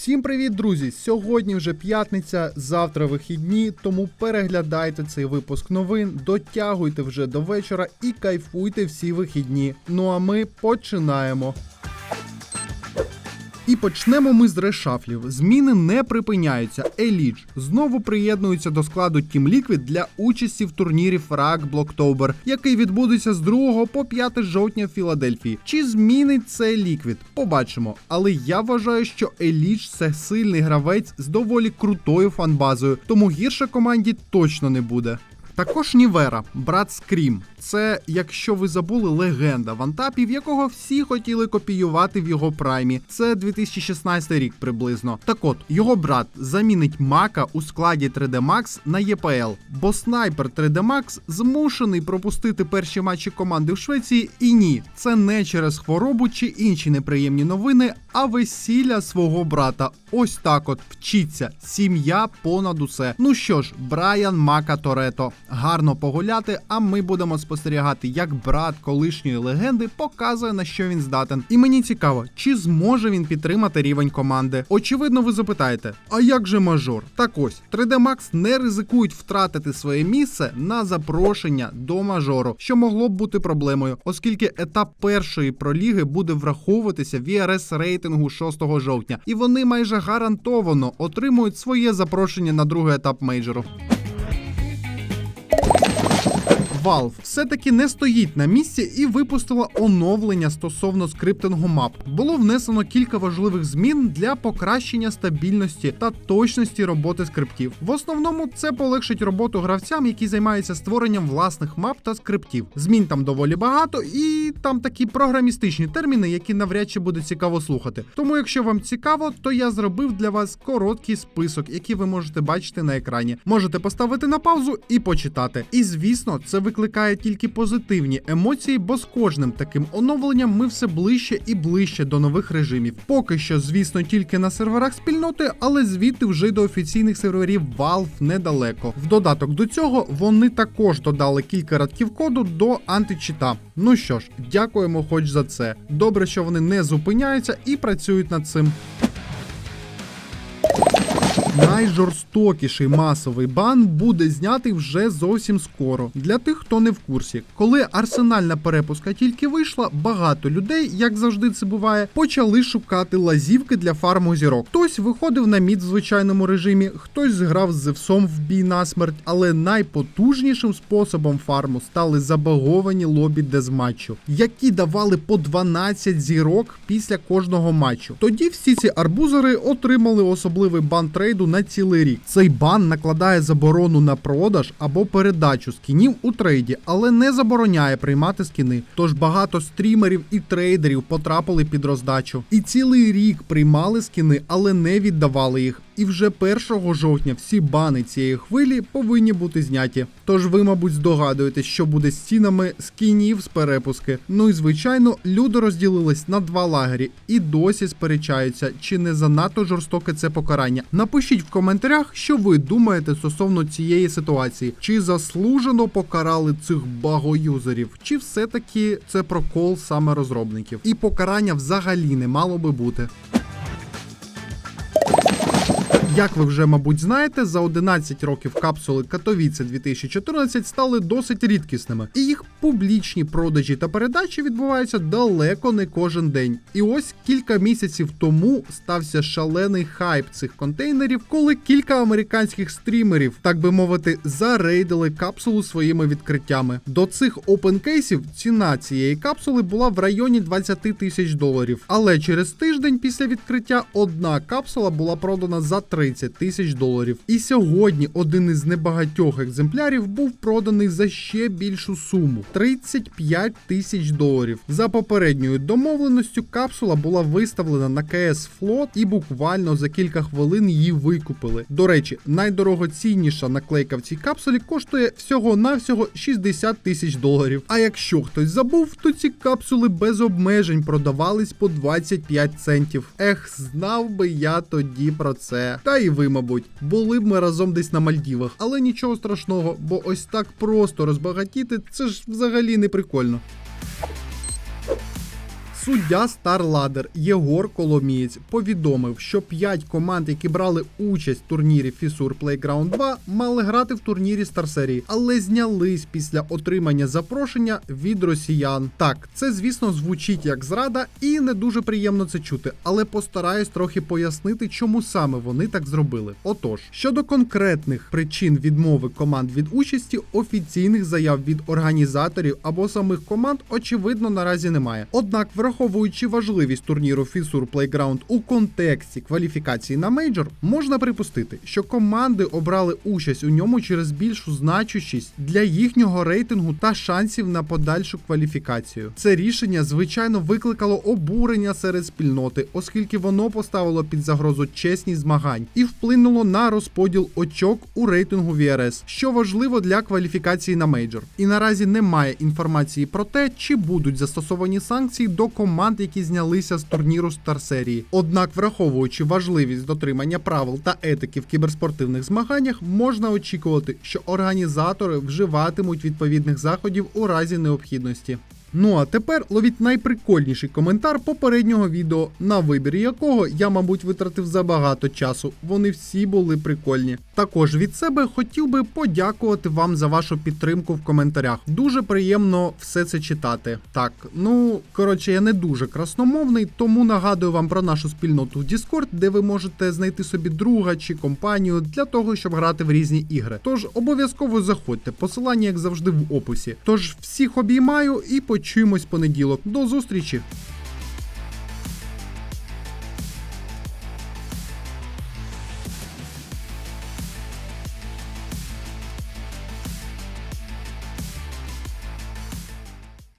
Всім привіт, друзі! Сьогодні вже п'ятниця, завтра вихідні, тому переглядайте цей випуск новин, дотягуйте вже до вечора і кайфуйте всі вихідні. Ну а ми починаємо. І почнемо ми з решафлів. Зміни не припиняються. Еліч знову приєднується до складу Team Liquid для участі в турнірі Frag Blocktober, який відбудеться з 2 по 5 жовтня в Філадельфії. Чи змінить це Liquid? Побачимо. Але я вважаю, що Еліч це сильний гравець з доволі крутою фанбазою, тому гірше команді точно не буде. Також Нівера, брат Скрім. Це, якщо ви забули, легенда вантапів, якого всі хотіли копіювати в його праймі. Це 2016 рік приблизно. Так от, його брат замінить Мака у складі 3D Max на ЄПЛ, бо снайпер 3D Max змушений пропустити перші матчі команди в Швеції. І ні, це не через хворобу чи інші неприємні новини, а весілля свого брата. Ось так от вчиться. Сім'я понад усе. Ну що ж, Брайан Мака Торето. Гарно погуляти, а ми будемо спостерігати, як брат колишньої легенди показує на що він здатен. І мені цікаво, чи зможе він підтримати рівень команди. Очевидно, ви запитаєте, а як же мажор? Так ось 3D Max не ризикують втратити своє місце на запрошення до мажору, що могло б бути проблемою, оскільки етап першої проліги буде враховуватися в VRS рейтингу 6 жовтня, і вони майже гарантовано отримують своє запрошення на другий етап мейджору. Valve все-таки не стоїть на місці і випустила оновлення стосовно скриптингу мап. Було внесено кілька важливих змін для покращення стабільності та точності роботи скриптів. В основному це полегшить роботу гравцям, які займаються створенням власних мап та скриптів. Змін там доволі багато, і там такі програмістичні терміни, які навряд чи буде цікаво слухати. Тому, якщо вам цікаво, то я зробив для вас короткий список, який ви можете бачити на екрані. Можете поставити на паузу і почитати. І звісно, це викликає тільки позитивні емоції, бо з кожним таким оновленням ми все ближче і ближче до нових режимів. Поки що, звісно, тільки на серверах спільноти, але звідти вже до офіційних серверів Valve недалеко. В додаток до цього вони також додали кілька радків коду до античіта. Ну що ж, дякуємо, хоч за це. Добре, що вони не зупиняються і працюють над цим. Найжорстокіший масовий бан буде знятий вже зовсім скоро. Для тих, хто не в курсі. Коли арсенальна перепуска тільки вийшла, багато людей, як завжди це буває, почали шукати лазівки для фарму зірок. Хтось виходив на мід в звичайному режимі, хтось зграв з Зевсом в бій на смерть, але найпотужнішим способом фарму стали забаговані лобі дезматчу, які давали по 12 зірок після кожного матчу. Тоді всі ці арбузери отримали особливий бан трейду на цілий рік. Цей бан накладає заборону на продаж або передачу скінів у трейді, але не забороняє приймати скіни. Тож багато стрімерів і трейдерів потрапили під роздачу. І цілий рік приймали скіни, але не віддавали їх. І вже 1 жовтня всі бани цієї хвилі повинні бути зняті. Тож ви, мабуть, здогадуєтесь, що буде з цінами скінів з перепуски. Ну і звичайно, люди розділились на два лагері і досі сперечаються, чи не занадто жорстоке це покарання. Напишіть в коментарях, що ви думаєте стосовно цієї ситуації, чи заслужено покарали цих багоюзерів, чи все-таки це прокол саме розробників, і покарання взагалі не мало би бути. Як ви вже, мабуть, знаєте, за 11 років капсули Катовіце 2014 стали досить рідкісними, і їх публічні продажі та передачі відбуваються далеко не кожен день. І ось кілька місяців тому стався шалений хайп цих контейнерів, коли кілька американських стрімерів, так би мовити, зарейдили капсулу своїми відкриттями. До цих опенкейсів ціна цієї капсули була в районі 20 тисяч доларів. Але через тиждень після відкриття одна капсула була продана за 30 тисяч доларів. І сьогодні один із небагатьох екземплярів був проданий за ще більшу суму 35 тисяч доларів. За попередньою домовленістю капсула була виставлена на КС Флот і буквально за кілька хвилин її викупили. До речі, найдорогоцінніша наклейка в цій капсулі коштує всього-навсього 60 тисяч доларів. А якщо хтось забув, то ці капсули без обмежень продавались по 25 центів. Ех, знав би я тоді про це. Та і ви, мабуть, були б ми разом десь на Мальдівах, але нічого страшного, бо ось так просто розбагатіти це ж взагалі не прикольно. Суддя StarLadder Єгор Коломієць повідомив, що 5 команд, які брали участь в турнірі Fissure Playground 2, мали грати в турнірі Star Series, але знялись після отримання запрошення від росіян. Так, це звісно звучить як зрада, і не дуже приємно це чути, але постараюсь трохи пояснити, чому саме вони так зробили. Отож, щодо конкретних причин відмови команд від участі, офіційних заяв від організаторів або самих команд, очевидно, наразі немає. Однак, враховуючи важливість турніру Fissure Playground у контексті кваліфікації на мейджор, можна припустити, що команди обрали участь у ньому через більшу значущість для їхнього рейтингу та шансів на подальшу кваліфікацію. Це рішення, звичайно, викликало обурення серед спільноти, оскільки воно поставило під загрозу чесність змагань і вплинуло на розподіл очок у рейтингу VRS, що важливо для кваліфікації на мейджор. І наразі немає інформації про те, чи будуть застосовані санкції до команд, які знялися з турніру Стар серії. Однак, враховуючи важливість дотримання правил та етики в кіберспортивних змаганнях, можна очікувати, що організатори вживатимуть відповідних заходів у разі необхідності. Ну а тепер ловіть найприкольніший коментар попереднього відео, на вибір якого я, мабуть, витратив забагато часу. Вони всі були прикольні. Також від себе хотів би подякувати вам за вашу підтримку в коментарях. Дуже приємно все це читати. Так, ну коротше, я не дуже красномовний, тому нагадую вам про нашу спільноту в Discord, де ви можете знайти собі друга чи компанію для того, щоб грати в різні ігри. Тож обов'язково заходьте, посилання, як завжди, в описі. Тож всіх обіймаю і почуємось в понеділок. До зустрічі!